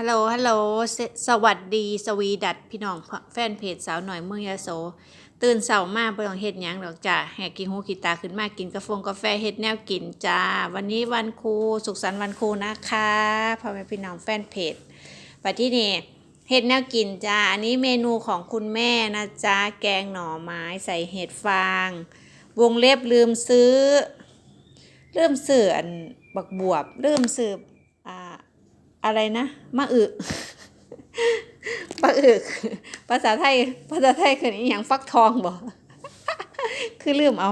ฮัลโหล ฮัลโหล สวัสดี สวีดัตพี่น้องแฟนเพจสาวหน่อยเมืองยโส ตื่นเช้ามาบ่ต้องเฮ็ดหยังดอกจ้าแหกกินหูกินตาขึ้นมากินกาแฟกาแฟเฮ็ดแนวกินจ้า วันนี้วันครูสุขสันต์วันครูนะคะพ่อแม่พี่น้องแฟนเพจปัที่นี่เฮ็ดแนวกินจ้า อันนี้เมนูของคุณแม่นะจ้า แกงหน่อไม้ใส่เห็ดฟาง วงเล็บลืมซื้อ ลืมซื้อนบักบวบ ลืมซื้อ อะไรนะมะอึปะอึกภาษาไทย ภาษาไทยคืออหย่างฟักทองบ่คือลืมเอา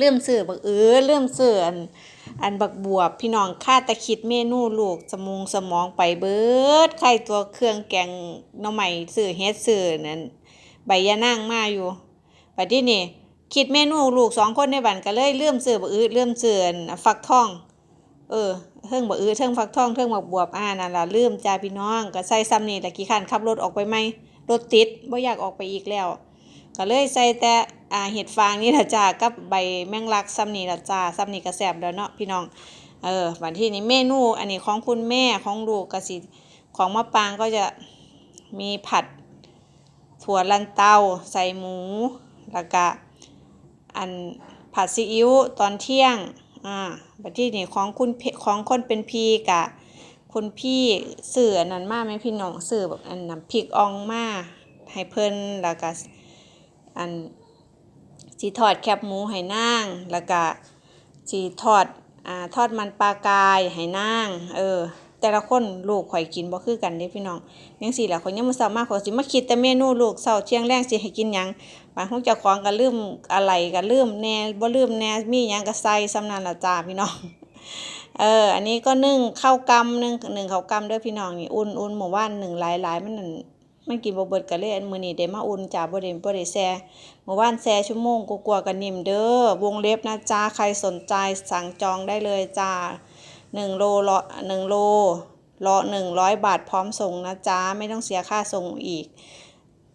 ลืมซื้อบักเออลืมซื้ออันอันบักบวบพี่น้องค่าตะคิดเมนูลูกสมองสมองไปเบิดไข่ตัวเครื่องแกงน้องใหม่ซื้อเฮ็ดซื้อนั่นใบยะนางมาอยู่บัดนี้นี่คิดเมนูลูกสองคนในบ้านก็เลยลืมซื้อบักอือลืมซื้อนฟักทอง เออ เทิงบ่อือเทิงฟักทองเทิงบักบวบอ่านั่นล่ะลืมจ้าพี่น้องก็ใส่ซ้ำนี่แต่กี่คันขับรถออกไปไหมรถติดบ่อยากออกไปอีกแล้ว ก็เลยใส่แต่อ่าเห็ดฟางนี่ล่ะจ้ากับใบแมงลักซ้ำนี่ล่ะจ้าซ้ำนี่ก็แซ่บแล้วเนาะพี่น้องเออวันที่นี้เมนูอันนี้ของคุณแม่ของลูกก็สิของมะปางก็จะมีผัดถั่วลันเตาใส่หมูแล้วก็อันผัดซีอิ๊วตอนเที่ยง อ่าบัดที่นี่ของคุณของคนเป็นพี่กะคุณพี่สื่ออันนั้นมาไหมพี่น้องสื่อแบบอันน้ำพริกอ่องมาให้เพิ่นแล้วก็อันสีทอดแคบหมูให้นางแล้วก็สีทอดอ่าทอดมันปลากายให้นางเออ แต่ละคนลูกข่อยกินบ่คือกันเด้พี่น้องยังสี่ล่ะข่อยยังบ่สามาข่อยสิมาคิดแต่เมนูลูกเช้าเที่ยงแรงสิให้กินหยังบางคนเจ้าของก็ลืมอะไรก็ลืมแน่บ่ลืมแน่มีหยังก็ใส่สำนั้นล่ะจ้าพี่น้องเออ อันนี้ก็นึ่งข้าวกำนึ่งหนึ่งข้าวกำเด้อพี่น้องนี่อุ่นอุ่นหมู่บ้านหนึ่งหลายหลายมันนั่นมันกินบ่เบิดก็เลยอันมื้อนี้ได้มาอุ่นจ้าบ่ได้บ่ได้แช่เมื่อวานแช่ชั่วโมงกว่าๆก็นิ่มเด้อวงเล็บนะจ้าใครสนใจสั่งจองได้เลยจ้า 1โลละ1โลละ100 บาทพร้อมส่งนะจ้าไม่ต้องเสียค่าส่งอีก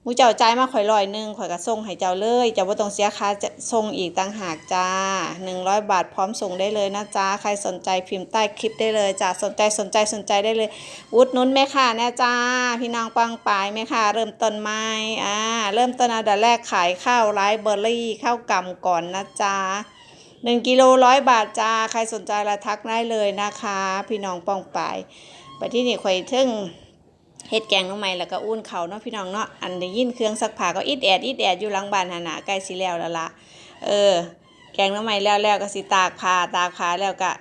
มูเจ้าจ่ายมาข่อยร้อยหนึ่งข่อยก็ส่งให้เจ้าเลยเจ้าบ่ต้องเสียค่าจะส่งอีกต่างหากจ้า 100 บาทพร้อมส่งได้เลยนะจ้าใครสนใจพิมพ์ใต้คลิปได้เลยจ้าสนใจสนใจสนใจได้เลยอุดนุ้นแม่ค่ะแน่จ้า พี่น้องปังปายแม่ค่ะเริ่มต้นไม้อ่าเริ่มต้นอันดับแรกขายข้าวไรเบอร์รี่ข้าวกำก่อนนะจ้า 1กิโลร้อยบาทจ้า ใครสนใจละทักได้เลยนะคะ พี่น้องปองปายไปที่นี่ข่อยถึงเฮ็ดแกงน้องใหม่แล้วก็อุ่นเขาเนาะพี่น้องเนาะอันได้ยินเครื่องซักผ้าก็อิดแอดอิดแอดอยู่หลังบ้านหนน่ะใกล้สิแล้วแล้วละเออ แกงน้องใหม่แล้วแล้วก็สิตากผ้าตากผ้าแล้วก็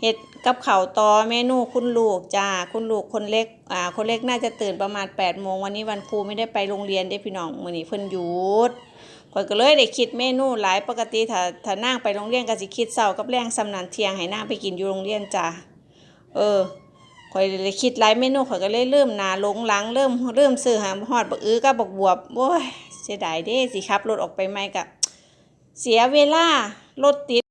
เฮ็ดกับเข้าตอเมนูคุณลูกจ้าคุณลูกคนเล็กอ่าคนเล็กน่าจะตื่นประมาณ8โมงวันนี้วันครูไม่ได้ไปโรงเรียนเด้พี่น้องมือนี้เพิ่นหยุด ข่อยก็เลยได้คิดเมนูหลายปกติถ้าถ้านั่งไปโรงเรียนก็สิคิดเช้ากับแรงสำนันเทียงให้นางไปกินอยู่โรงเรียนจ้าเออข่อยเลยคิดหลายเมนูข่อยก็เลยเริ่มนาลงหลังเริ่มเริ่มซื้อหาฮอดบักอื้อกับบักบวบโอ้ยเสียดายเด้สิครับรถออกไปใหม่กับเสียเวลารถติด